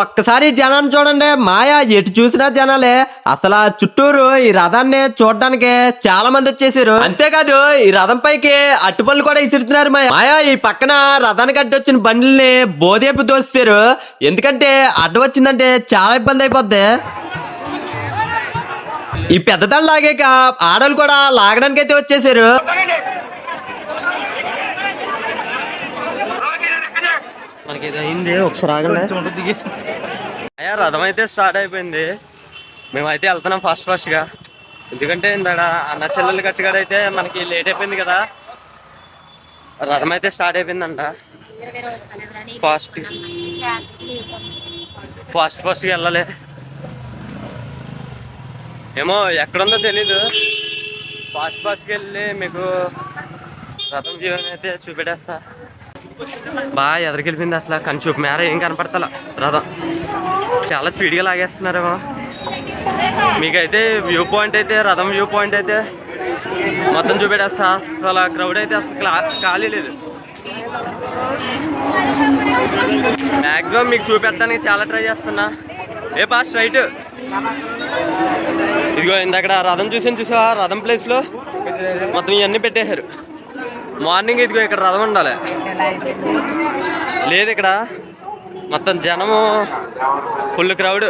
ఒక్కసారి జనాన్ని చూడండి. మాయా ఎటు చూసినా జనాలే. అసలు ఆ చుట్టూరు ఈ రథాన్ని చూడడానికి చాలా మంది వచ్చేసారు. అంతేకాదు ఈ రథం పైకి అట్టుపళ్ళు కూడా ఇసురుతున్నారు మాయా. మాయా ఈ పక్కన రథానికి అడ్డు వచ్చిన బండ్లని బోదేపు దోస్తారు. ఎందుకంటే అడ్డు వచ్చిందంటే చాలా ఇబ్బంది అయిపోద్ది. ఈ పెద్దదాన్ని లాగాక ఆడలు కూడా లాగడానికి అయితే వచ్చేసారు. మనకి ఇది అయింది. ఒకసారి ఆగండి. అయ్యా రథం అయితే స్టార్ట్ అయిపోయింది. మేమైతే వెళ్తున్నాం ఫాస్ట్ ఫాస్ట్గా. ఎందుకంటే ఇందాడ అన్న చెల్లెలు కట్టుగాడైతే మనకి లేట్ అయిపోయింది కదా. రథం అయితే స్టార్ట్ అయిపోయిందంట. ఫాస్ట్. ఫాస్ట్ ఫాస్ట్గా వెళ్ళాలి. ఏమో ఎక్కడుందో తెలీదు. ఫాస్ట్ ఫాస్ట్కి వెళ్ళి మీకు రథం జీవనం అయితే చూపెట్టేస్తా. బాగా ఎదరికెళ్ళిపోయింది అసలు. కానీ చూపు మేర ఏం కనపడతా రథం చాలా స్పీడ్గా లాగేస్తున్నారు మీకైతే వ్యూ పాయింట్ అయితే రథం వ్యూ పాయింట్ అయితే మొత్తం చూపెట్టేస్తా. అసలు క్రౌడ్ అయితే అసలు ఖాళీ లేదు. మ్యాక్సిమం మీకు చూపెట్టడానికి చాలా ట్రై చేస్తున్నా. ఏ పా స్ట్రైట్ ఇదిగో ఇందక్కడ రథం చూసాను చూసావా? రథం ప్లేస్లో మొత్తం ఇవన్నీ పెట్టేశారు. మార్నింగ్ ఇదిగో ఇక్కడ రథం ఉండాలి. లేదు ఇక్కడ. మొత్తం జనము ఫుల్ క్రౌడ్.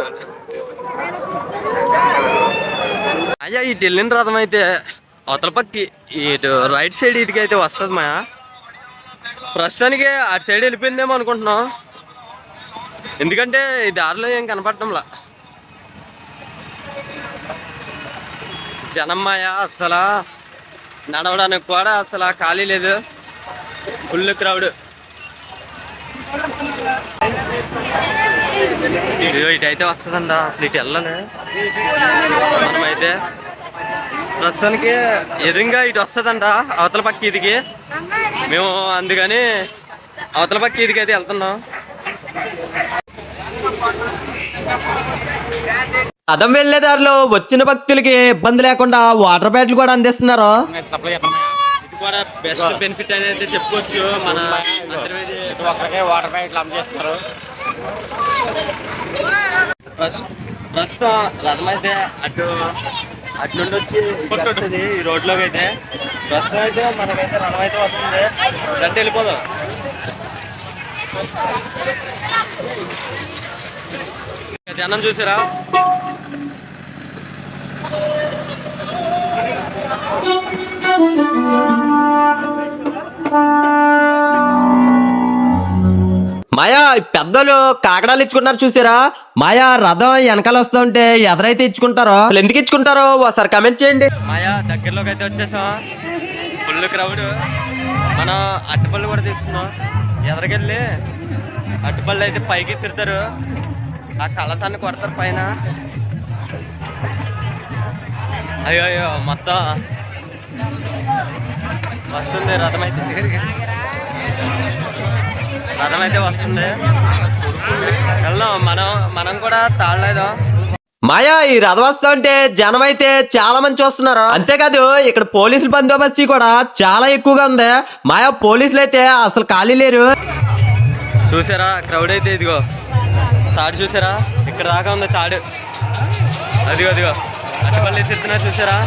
అయ్యా ఇటు వెళ్ళిన రథం అయితే అవతల పక్కి ఇటు రైట్ సైడ్ ఇదికి అయితే వస్తుంది మా ప్రస్తుతానికి అటు సైడ్ వెళ్ళిపోయిందేమో అనుకుంటున్నాం. ఎందుకంటే ఈ దారిలో ఏం కనపడటంలా. జనం అసలు నడవడానికి కూడా అసలు ఖాళీ లేదు. ఫుల్ క్రౌడ్ ఇదిగో ఇటు అయితే వస్తుందంట. అసలు ఇటు వెళ్ళాలి మనమైతే ప్రస్తుతానికి ఎదురుగా ఇటు వస్తుందంట అవతల పక్క ఇదికి. మేము అందుకని అవతల పక్క ఇదికి అయితే వెళ్తున్నాం. అదం వెళ్ళే దారిలో వచ్చిన భక్తులకి ఇబ్బంది లేకుండా వాటర్ బ్యాట్లు కూడా అందిస్తున్నారు? కూడా బెస్ట్ బెనిఫిట్ అనేది చెప్పుకోవచ్చు. మన ఒక్కరికే వాటర్ ప్యాకెట్లు అమ్మేస్తున్నారు. ప్రస్- ప్రస్తుతం రథం అయితే అటు అటు నుండి వచ్చి వస్తుంది ఈ రోడ్లోకి అయితే. ప్రస్తుతం అయితే మనకైతే రథం అయితే వస్తుంది. గంట వెళ్ళిపోదాం. జనం చూసారా? మాయా పెద్దలు కాకడాలు ఇచ్చుకున్నారు చూసారా? మాయా రథం వెనకాల వస్తుంటే ఎదరైతే ఇచ్చుకుంటారో? అసలు ఎందుకు ఇచ్చుకుంటారో ఒకసారి కమెంట్ చేయండి. మాయా దగ్గరలోకి అయితే వచ్చేసాం. ఫుల్ క్రౌడ్ మనం అట్టుపళ్ళు కూడా తీసుకున్నాం ఎదరికెళ్ళి అట్టుపళ్ళు అయితే పైకి తిరుతారు ఆ కలసాన్ని కొడతారు పైన. అయ్యో అయ్యో మొత్తం వస్తుంది రథం అయితే రథం అయితే వస్తుంది. వెళ్దాం మనం మనం కూడా తాళలేదు. మాయా ఈ రథం వస్తుంటే జనం అయితే చాలా మంది చూస్తున్నారు. అంతేకాదు ఇక్కడ పోలీసుల బందోబస్తు కూడా చాలా ఎక్కువగా ఉంది. మాయా పోలీసులు అయితే అసలు ఖాళీ లేరు. చూసారా క్రౌడ్ అయితే ఇదిగో. తాడు చూసారా? ఇక్కడ దాకా ఉంది తాడు. అదిగో అదిగో. అటుపల్లి ఎత్తున్నారు చూసారా?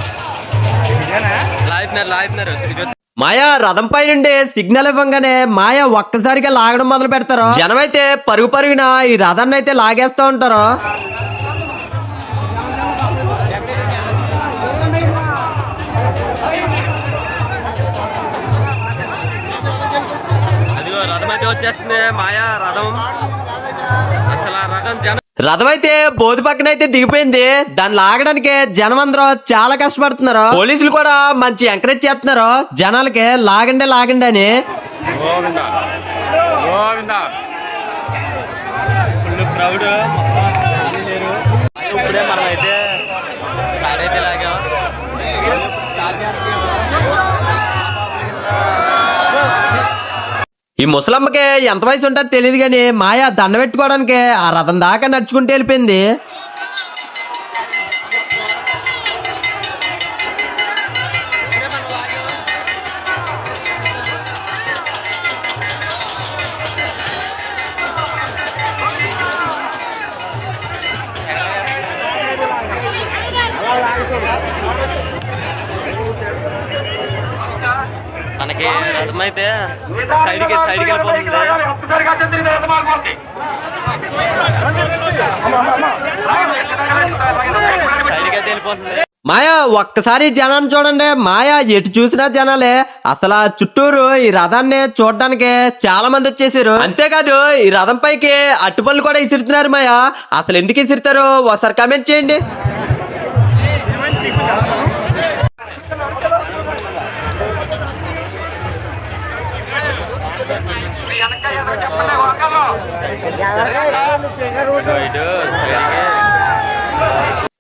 లాగుతున్నారు లాగుతున్నారు ఇదిగో. మాయా రథం పై నుండి సిగ్నల్ ఇవ్వంగానే మాయా ఒక్కసారిగా లాగడం మొదలు పెడతారు. జనం అయితే పరుగు పరుగున ఈ రథాన్ని అయితే లాగేస్తూ ఉంటారు. అదిగో రథం అయితే వచ్చేస్తుంది మాయా రథం. అసలు ఆ రథం జన రథం అయితే బోధి పక్కన అయితే దిగిపోయింది. దాన్ని లాగడానికి జనం అందరూ చాలా కష్టపడుతున్నారు. పోలీసులు కూడా మంచి ఎంకరేజ్ చేస్తున్నారు. జనాలకి లాగండి లాగండి అని. ఇప్పుడే మనం అయితే లాగా. ఈ ముసలమ్మకి ఎంత వయసు ఉంటుందో తెలియదు కానీ మాయా దండ పెట్టుకోవడానికి ఆ రథం దాకా నడుచుకుంటూ వెళ్ళిపోయింది. మనకి అర్థమైతే సైడ్కి సైడ్కి వెళ్ళిపోతుంది. సైడ్కి అయితే వెళ్ళిపోతుంది. మాయా ఒక్కసారి జనాన్ని చూడండి. మాయా ఎటు చూసినా జనాలే. అసలు ఆ చుట్టూరు ఈ రథాన్ని చూడడానికి చాలా మంది వచ్చేసారు. అంతేకాదు ఈ రథం పైకి అట్టుపళ్ళు కూడా ఇసిరుతున్నారు మాయా. అసలు ఎందుకు ఇసిరుతారు ఒకసారి కమెంట్ చేయండి.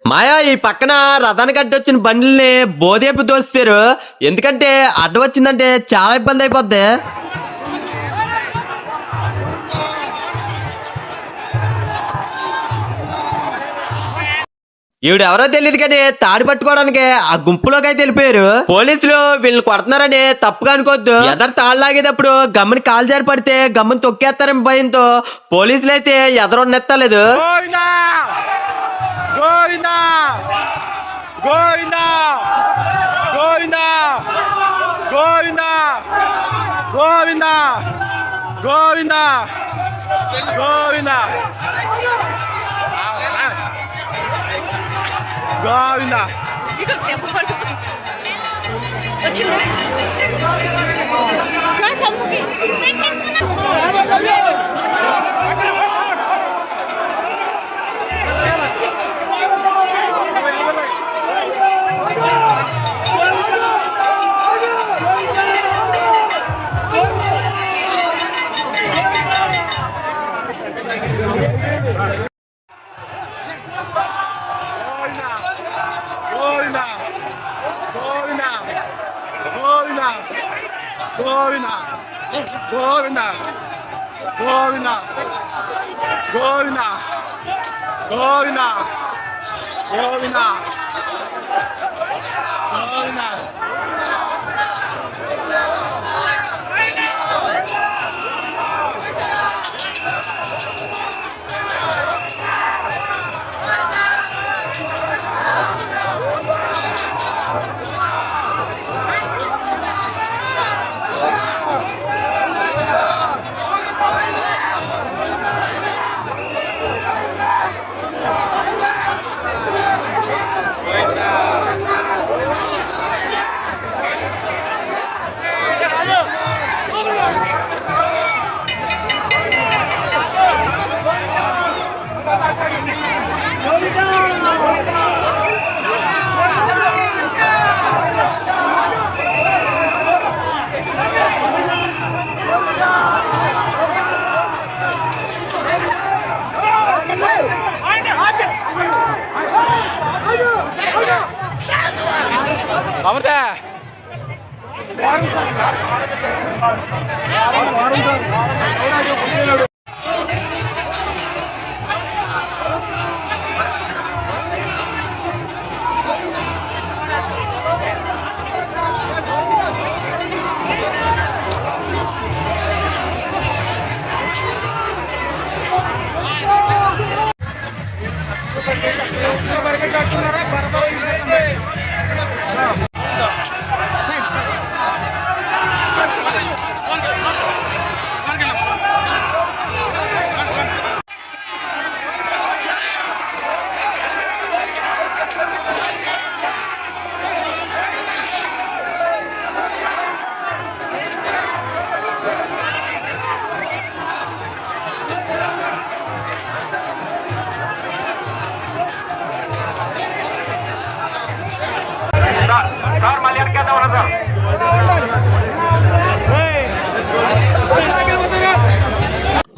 మాయా ఈ పక్కన రథానికి అడ్డొచ్చిన బండిల్ని బోధేపు దోస్తారు ఎందుకంటే అడ్డు వచ్చిందంటే చాలా ఇబ్బంది అయిపోద్ది. ఈవిడ ఎవరో తెలియదు కానీ తాడి పట్టుకోవడానికి ఆ గుంపులోకి అయితే వెళ్ళిపోయారు. పోలీసులు వీళ్ళని కొడుతున్నారని తప్పుగా అనుకోవద్దు. ఎదరు తాళ్ళు లాగేటప్పుడు గమ్మని కాలు జారి పడితే గమ్మని తొక్కేస్తారని భయంతో పోలీసులు అయితే ఎదరు నెత్తలేదు. Govinda! Govinda! Govinda! Goina. 이거 내버려 멋지네. 그럼 전복이 뺏기시나? Robina. Robina. అమృత ಬರ್ಬೇಕಾಗ್ತದೆ ಬರಬಾರ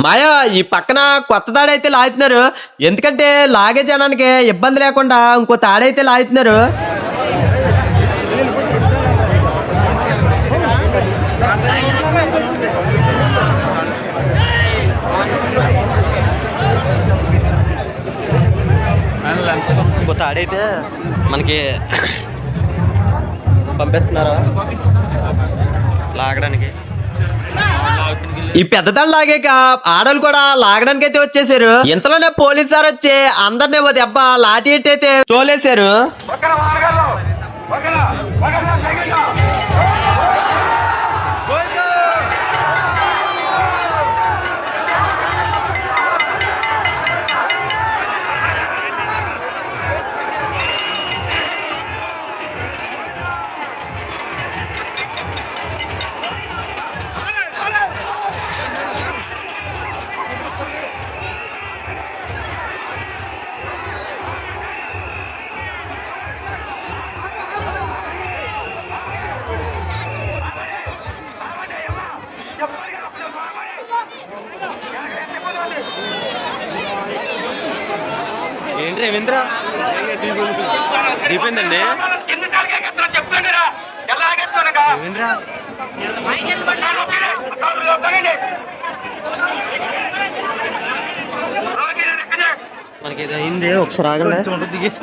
మాయా ఈ పక్కన కొత్త తాడైతే లాగుతున్నారు. ఎందుకంటే లాగే జనానికి ఇబ్బంది లేకుండా ఇంకో తాడైతే లాగుతున్నారు. ఇంకో తాడైతే మనకి పంపిస్తున్నారా? లాగడానికి. ఈ పెద్దదాన్ని లాగాక ఆడలు కూడా లాగడానికి అయితే వచ్చేసారు. ఇంతలోనే పోలీసు సార్ వచ్చి అందరినీ ఓ దెబ్బ లాఠీ ఎట్టి అయితే తోలేశారు. రవీంద్ర? దీపిందండి రవీంద్ర? మనకి ఏదో అయింది ఒకసారి ఆగండి. దిగేసి.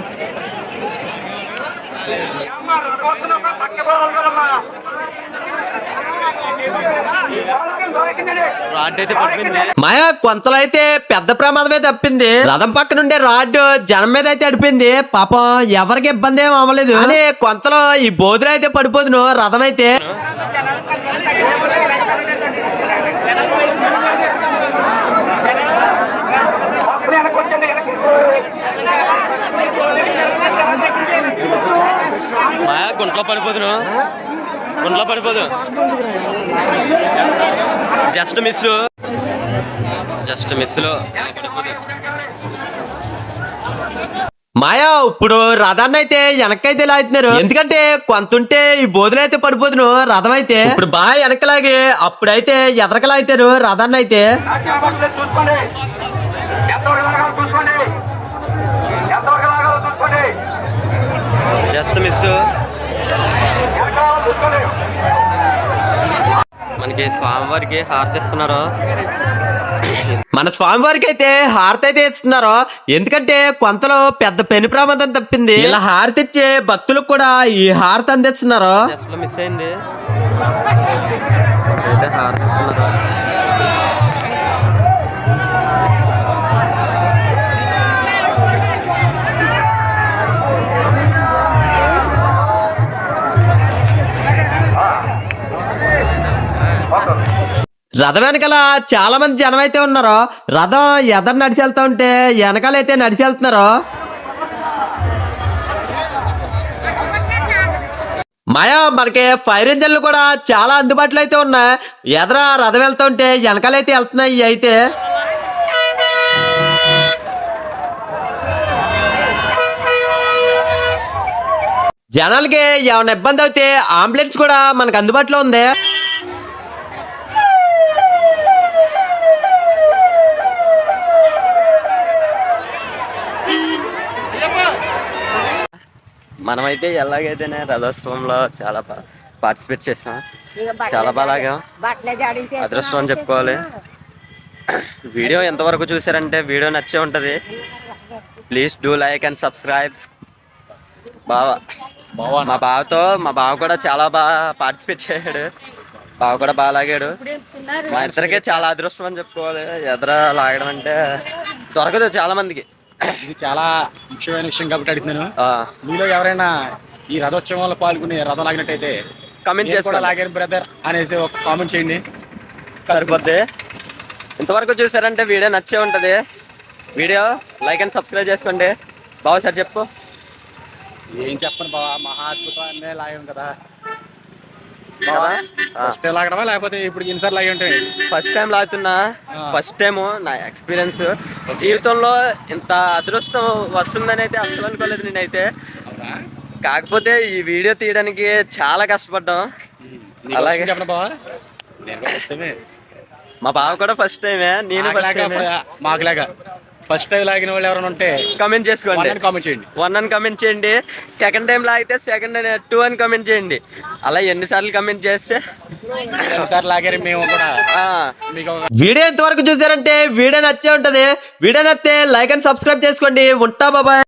మాయా కొంతలో అయితే పెద్ద ప్రమాదమే తప్పింది. రథం పక్క నుండే రాడ్ జనం మీద అయితే అడిపింది. పాపం ఎవరికి ఇబ్బంది ఏం అవ్వలేదు. కానీ కొంతలో ఈ బోధులు అయితే పడిపోదును. రథం అయితే మాయా గుంట్లో పడిపోదును. గుంట్లో పడిపోదు. Just miss. జస్ట్ మిస్లో. మాయా ఇప్పుడు రథాన్ని అయితే వెనకైతే లాగుతున్నారు ఎందుకంటే కొంతుంటే ఈ బోధులు అయితే పడిపోతును రథం అయితే ఇప్పుడు బాగా వెనకలాగి అప్పుడైతే ఎదరకలాగుతారు రథాన్ని అయితే మనకి స్వామివారికి హారతి ఇస్తున్నారు మన స్వామివారికి అయితే హారతి అయితే ఇస్తున్నారు. ఎందుకంటే కొంతలో పెద్ద పెను ప్రమాదం తప్పింది. ఇలా హారతి ఇచ్చే భక్తులకు కూడా ఈ హారతి అందిస్తున్నారు. మిస్ అయింది. అయితే హారతి ఇస్తున్నారు రథం వెనకాల చాలా మంది జనం అయితే ఉన్నారు రథం ఎదరు నడిచి వెళ్తా ఉంటే వెనకాలైతే నడిచి వెళ్తున్నారు మాయా మనకి ఫైర్ ఇంజన్లు కూడా చాలా అందుబాటులో అయితే ఉన్నాయి. ఎదర రథం వెళ్తూ ఉంటే వెనకాలైతే వెళ్తున్నాయి అయితే. జనాలకి ఏమైనా ఇబ్బంది అయితే అంబులెన్స్ కూడా మనకు అందుబాటులో ఉంది. మనమైతే ఎలాగైతేనే రథోత్సవంలో చాలా పార్టిసిపేట్ చేసాం. చాలా బాగా అదృష్టం అని చెప్పుకోవాలి వీడియో ఎంతవరకు చూసారంటే వీడియో నచ్చే ఉంటుంది. Please do like and subscribe బావ మా బావతో మా బావ కూడా చాలా బాగా పార్టిసిపేట్ చేశాడు. బావ కూడా బాగా లాగాడు. మా ఇద్దరికే చాలా అదృష్టం అని చెప్పుకోవాలి. ఎదుర లాగడం అంటే దొరకదు చాలా మందికి ఇది చాలా ముఖ్యమైన విషయం కాబట్టి అడుగుతున్నాను మీలో ఎవరైనా ఈ రథోత్సవంలో పాల్గొని రథం లాగినట్టయితే కమెంట్ చేసుకోండి. లాగాను బ్రదర్ అనేసి ఒక కామెంట్ చేయండి. సరిపోద్ది. ఇంతవరకు చూసారంటే వీడియో నచ్చే ఉంటుంది. వీడియో లైక్ అండ్ సబ్స్క్రైబ్ చేసుకోండి. బావ సార్ చెప్పు. ఏం చెప్పను బావా మహా అద్భుతాన్నే లాగాం కదా. ఫస్ట్ లాగడమా? లేకపోతే ఇప్పుడు ఎన్నిసార్లు లాగి ఉంటాయి ఫస్ట్ టైం లాగుతున్నా. ఫస్ట్ టైం నా ఎక్స్పీరియన్స్ జీవితంలో ఇంత అదృష్టం వస్తుందని అయితే అసలు అనుకోలేదు నేనైతే. కాకపోతే ఈ వీడియో తీయడానికి చాలా కష్టపడ్డాం. నీకు అలాగే. మా బావ? కూడా ఫస్ట్ టైమే. నేను ఫస్ట్ మాకులాగా టైమే మాకులాగా. ఫస్ట్ టైం లాగిన వాళ్ళు ఎవరైనా ఉంటే కమెంట్ చేసుకోండి. కామెంట్ చేయండి. వన్ అని కమెంట్ చేయండి. సెకండ్ టైం లాగితే సెకండ్ అని టూ అని కమెంట్ చేయండి. అలా ఎన్నిసార్లు కమెంట్ చేస్తే? వీడియో ఎంతవరకు చూసారంటే వీడియో నచ్చే ఉంటది. వీడియో నచ్చితే లైక్ అండ్ సబ్స్క్రైబ్ చేసుకోండి. ఉంటా బాబాయ్.